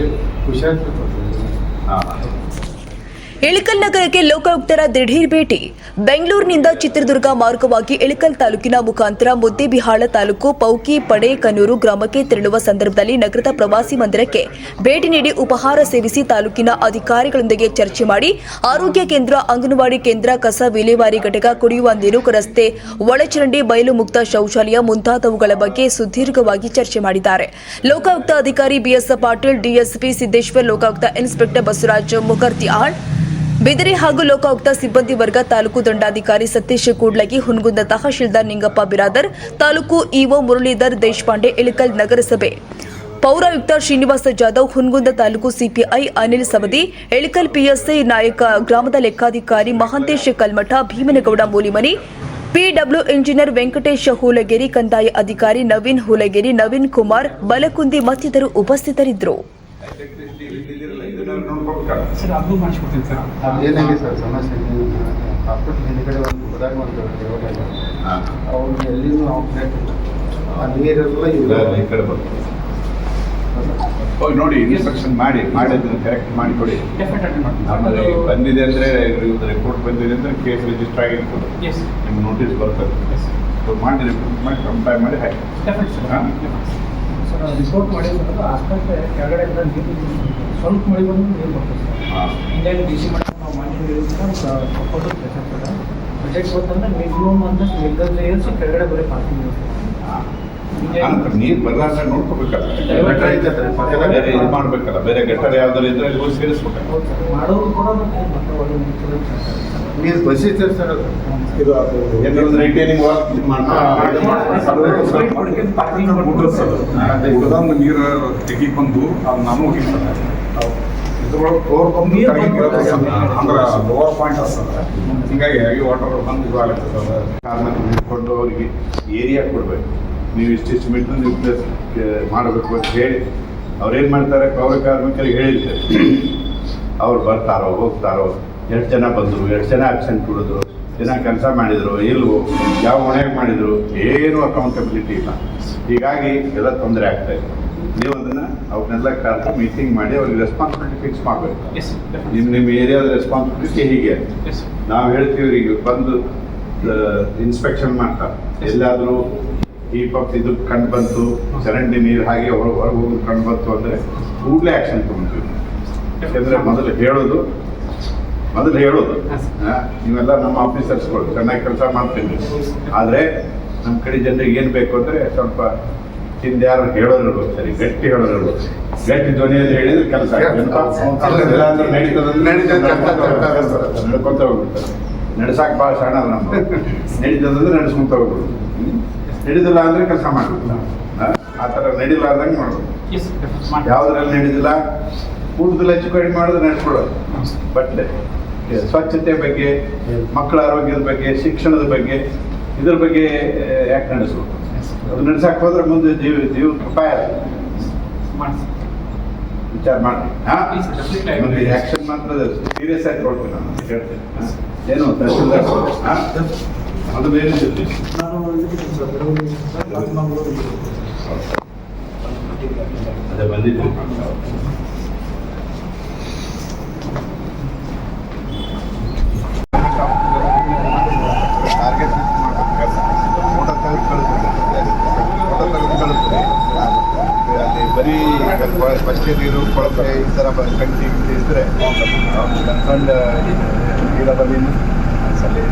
ನಮಗೆ ಖುಷಿ ಆಗ್ತದೆ ಹಾಂ ಇಳಕಲ್ ನಗರಕ್ಕೆ ಲೋಕಾಯುಕ್ತರ ದಿಢೀರ್ ಭೇಟಿ. ಬೆಂಗಳೂರಿನಿಂದ ಚಿತ್ರದುರ್ಗ ಮಾರ್ಗವಾಗಿ ಇಳಕಲ್ ತಾಲೂಕಿನ ಮುಖಾಂತರ ಮುದ್ದೇಬಿಹಾಳ ತಾಲೂಕು ಪೌಕಿ ಪಡೆ ಕನ್ನೂರು ಗ್ರಾಮಕ್ಕೆ ತೆರಳುವ ಸಂದರ್ಭದಲ್ಲಿ ನಗರದ ಪ್ರವಾಸಿ ಮಂದಿರಕ್ಕೆ ಭೇಟಿ ನೀಡಿ ಉಪಹಾರ ಸೇವಿಸಿ ತಾಲೂಕಿನ ಅಧಿಕಾರಿಗಳೊಂದಿಗೆ ಚರ್ಚೆ ಮಾಡಿ ಆರೋಗ್ಯ ಕೇಂದ್ರ, ಅಂಗನವಾಡಿ ಕೇಂದ್ರ, ಕಸ ವಿಲೇವಾರಿ ಘಟಕ, ಕುಡಿಯುವ ನೀರು, ರಸ್ತೆ, ಒಳಚರಂಡಿ, ಬಯಲು ಮುಕ್ತ ಶೌಚಾಲಯ ಮುಂತಾದವುಗಳ ಬಗ್ಗೆ ಸುದೀರ್ಘವಾಗಿ ಚರ್ಚೆ ಮಾಡಿದ್ದಾರೆ. ಲೋಕಾಯುಕ್ತ ಅಧಿಕಾರಿ BS Patil, DSP Siddeshwar, Lokayukta inspector Basavaraj Mukhartiyal ಬಿದಿರೆ ಹಾಗೂ ಲೋಕಾಯುಕ್ತ ಸಿಬ್ಬಂದಿ ವರ್ಗ ತಾಲೂಕು ದಂಡಾಧಿಕಾರಿ ಸತೀಶ್ ಕೂಡ್ಲಗಿ, ಹುನಗುಂದ ತಹಶೀಲ್ದಾರ್ ನಿಂಗಪ್ಪ ಬಿರಾದರ್, ತಾಲೂಕು ಇಒ ಮುರಳೀಧರ್ ದೇಶಪಾಂಡೆ, ಇಳಕಲ್ ನಗರಸಭೆ. ಪೌರಾಯುಕ್ತ ಶ್ರೀನಿವಾಸ ಜಾಧವ್, ಹುನಗುಂದ ತಾಲೂಕು ಸಿಪಿಐ ಅನಿಲ್ ಸವದಿ ಎಳಿಕಲ್ ಪಿಎಸ್ಐ ನಾಯಕ ಗ್ರಾಮದ ಲೆಕ್ಕಾಧಿಕಾರಿ ಮಹಾಂತೇಶ್ ಕಲ್ಮಠ, ಭೀಮನಗೌಡ ಮೂಲಿಮನಿ, ಪಿಡಬ್ಲ್ಯೂ ಇಂಜಿನಿಯರ್ ವೆಂಕಟೇಶ್ ಹೂಲಗೇರಿ, ಕಂದಾಯ ಅಧಿಕಾರಿ ನವೀನ್ ಹೂಲಗೇರಿ, ನವೀನ್ ಕುಮಾರ್, ಬಲಕುಂದಿ ಮತ್ತಿತರರು ಉಪಸ್ಥಿತರಿದ್ದರು. ಇದನ್ನ ಸರ್ ಅದು ಮಾಡಿಸ್ಕೊಡ್ತೀನಿ ಸರ್. ಏನಾಗಿದೆ ಸರ್ ಸಮಸ್ಯೆ? ಹಾಸ್ಪಿಟಲ್ ಹಿಂದ್ಗಡೆ ಒಂದು ಹೋದಾಗ ಒಂದು ದೇವಾಲಯ ಹಾಂ. ಅವ್ರಿಗೆ ಎಲ್ಲಿನೂ ಆಪ್ರೇಟ್ ಆ ನೀರೆಲ್ಲ ಇಲ್ಲ ಇವ್ರು ಈ ಕಡೆ ಬರ್ತದೆ ಹೋಗಿ ನೋಡಿ ಇನ್ಸ್ಟ್ರಕ್ಷನ್ ಮಾಡಿ ಮಾಡಿದ್ದನ್ನು ಕರೆಕ್ಟ್ ಮಾಡಿ ಕೊಡಿ. ಡೆಫಿನೆಟ್ ಆಗಿ ಆಮೇಲೆ ಬಂದಿದೆ ಅಂದರೆ ರಿಪೋರ್ಟ್ ಬಂದಿದೆ ಅಂದರೆ ಕೇಸ್ ರಿಜಿಸ್ಟರ್ ಆಗಿರ್ತದೆ ಎಸ್ ನಿಮ್ಗೆ ನೋಟಿಸ್ ಬರ್ತದೆ. ಸೊ ಮಾಡಿ ರಿಪೋರ್ಟ್ ಮಾಡಿ ಕಂಪೇರ್ ಮಾಡಿ ಹಾಕಿ ಹಾ? ಸರ್ ರಿಪೋರ್ಟ್ ಮಾಡಿದ್ರೆ ಆಸ್ಪತ್ರೆ ಕೆಳಗಡೆ ಇಂದ ನೀರು ಸ್ವಲ್ಪ ಮಳೆ ಬಂದು ನೀರು ಬರ್ತದೆ ಸರ್. ಹಿಂಗಾಗಿ ಡಿ ಸಿ ಮಾಡಿ ನಾವು ಮಾಡಿ ಬೇಕಾಗ್ತದೆ ಬಜೆಟ್ ಬಂತಂದ್ರೆ ಮಿನಿಮಮ್ ಅಂತ ನಿರ್ಗಂಧ ಏರಿಸಿ ಕೆಳಗಡೆ ಬರೀ ಪಾರ್ಕಿಂಗ್ ಆನಂತರ ನೀರು ಬರಲಾರ್ದ ನೋಡ್ಕೋಬೇಕಲ್ಲ. ಇದು ಮಾಡಬೇಕಲ್ಲ. ಬೇರೆ ಗಟ್ಟರ ಯಾವ್ದಾರು ಇದ್ರೆ ಹೋಗಿ ಸರ್ ಒಳ್ಳೆ ನೀರು ಬಸಿತಾರೆ ಸರ್ ಇದು ಏನಾದ್ರು ರಿಟೈನಿಂಗ್ ವರ್ಕ್ ನೀರು ತೆಗಿ ಬಂದು ಅದು ನಾನು ಇದ್ರೊಳಗೆ ಫ್ಲೋರ್ ಬಂದು ಸರ್. ಅಂದ್ರೆ ಲೋವರ್ ಪಾಯಿಂಟ್ ಅಷ್ಟದ ಹಿಂಗಾಗಿ ಹೆವಿ ವಾಟರ್ ಬಂದು ಇದು ಸರ್ ಕಾರಣ ಕೊಟ್ಟು ಅವರಿಗೆ ಏರಿಯಾ ಕೊಡಬೇಕು. ನೀವು ಇಷ್ಟಿಷ್ಟು ನೀವು ಪ್ಲೇಸ್ ಮಾಡಬೇಕು ಅಂತ ಹೇಳಿ ಅವ್ರೇನು ಮಾಡ್ತಾರೆ ಪೌರ ಕಾರ್ಮಿಕರಿಗೆ ಹೇಳಿರ್ತಾರೆ ಅವ್ರು ಬರ್ತಾರೋ ಹೋಗ್ತಾರೋ ಎಷ್ಟು ಜನ ಬಂದರು ಎಷ್ಟು ಜನ ಆಬ್ಸೆಂಟ್ ಉಳಿದ್ರು ಜನ ಕೆಲಸ ಮಾಡಿದರು ಇಲ್ವೋ ಯಾವ ಹೊಣೆಗೆ ಮಾಡಿದರು ಏನು ಅಕೌಂಟಬಿಲಿಟಿ ಇಲ್ಲ. ಹೀಗಾಗಿ ಎಲ್ಲ ತೊಂದರೆ ಆಗ್ತಾ ಇದೆ. ನೀವು ಅದನ್ನು ಅವ್ರನ್ನೆಲ್ಲ ಕರೆದು ಮೀಟಿಂಗ್ ಮಾಡಿ ಅವ್ರಿಗೆ ರೆಸ್ಪಾನ್ಸಿಬಿಲಿಟಿ ಫಿಕ್ಸ್ ಮಾಡಬೇಕು. ನಿಮ್ಮ ನಿಮ್ಮ ಏರಿಯಾದ ರೆಸ್ಪಾನ್ಸಿಬಿಲಿಟಿ ಹೀಗೆ. ನಾವು ಹೇಳ್ತೀವಿ ಈಗ ಬಂದು ಇನ್ಸ್ಪೆಕ್ಷನ್ ಮಾಡ್ತಾರೆ. ಎಲ್ಲಾದರೂ ಈ ಪಕ್ಷ ಇದು ಕಂಡು ಬಂತು. ಚರಂಡಿ ನೀರು ಹಾಗೆ ಹೊರಗೆ ಹೋಗೋದು ಕಂಡು ಬಂತು ಅಂದರೆ ಕೂಡಲೇ ಆ್ಯಕ್ಷನ್ ತೊಗೊತೀವಿ ಯಾಕೆಂದರೆ ಮೊದಲು ಹೇಳೋದು ಮೊದಲು ಹೇಳೋದು. ನೀವೆಲ್ಲ ನಮ್ಮ ಆಫೀಸರ್ಸ್ಗಳು ಚೆನ್ನಾಗಿ ಕೆಲಸ ಮಾಡ್ತೀನಿ ಆದರೆ ನಮ್ಮ ಕಡೆ ಜನರಿಗೆ ಏನು ಬೇಕು ಅಂದರೆ ಸ್ವಲ್ಪ ಹಿಂದೆ ಯಾರು ಹೇಳೋರು ಸರಿ ಗಟ್ಟಿ ಹೇಳೋರು ಗಟ್ಟಿ ಧ್ವನಿಯಲ್ಲಿ ಹೇಳಿದ್ರೆ ಕೆಲಸ ನಡೀತದೆ. ನಡ್ಕೊಂತ ಹೋಗ್ಬಿಡ್ತಾರೆ. ನಡ್ಸಾಕ್ ಭಾಳ ಸಣ್ಣ ಅದ ನಮ್ಮ ನಡೀತದಂದ್ರೆ ನಡೆಸ್ಕೊಂತ ಹೋಗ್ಬೋದು. ನಡೀದಿಲ್ಲ ಅಂದ್ರೆ ಕೆಲಸ ಮಾಡ್ಬಿಡ್ತಾರ ಆ ಥರ ನಡೀಲಾರ್ದಂಗೆ ಮಾಡ್ಬೇಕು ಯಾವುದ್ರಲ್ಲಿ ನಡೀದಿಲ್ಲ ಊಟದಲ್ಲಿ ಹೆಚ್ಚು ಕಡಿಮೆ ಮಾಡಿದ್ರೆ ನಡೆಸ್ಬಿಡೋದು ಬಟ್ ಸ್ವಚ್ಛತೆ ಬಗ್ಗೆ ಮಕ್ಕಳ ಆರೋಗ್ಯದ ಬಗ್ಗೆ ಶಿಕ್ಷಣದ ಬಗ್ಗೆ ಇದ್ರ ಬಗ್ಗೆ ಯಾಕೆ ನಡೆಸ್ಬೇಕು? ಅದು ನಡ್ಸಕ್ಕೆ ಹೋದ್ರೆ ಮುಂದೆ ಜೀವ ಜೀವಕ್ಕೆ ಅಪಾಯ ವಿಚಾರ ಮಾಡಿ. ಮತ್ತೆ ಆ್ಯಕ್ಷನ್ ಮಾತ್ರ ಸೀರಿಯಸ್ ಆಗಿ ನೋಡ್ತೀನಿ ನಾನು. ಹೇಳ್ತೀನಿ? ಏನು ತಹಸೀಲ್ದಾರ್ ಹಾಂ? ಅದು ಬೇರೆ ಜೊತೆ. ಅದೇ ಬಂದಿದ್ದು. ನೀರು ಕೊಳತೆ ಈ ಥರ ಕಂಟಿ ಇದ್ದರೆ ಕನ್ಸರ್ನ್ಡ್ ನೀರಾವರಿಯನ್ನು ಅಲ್ಲಿ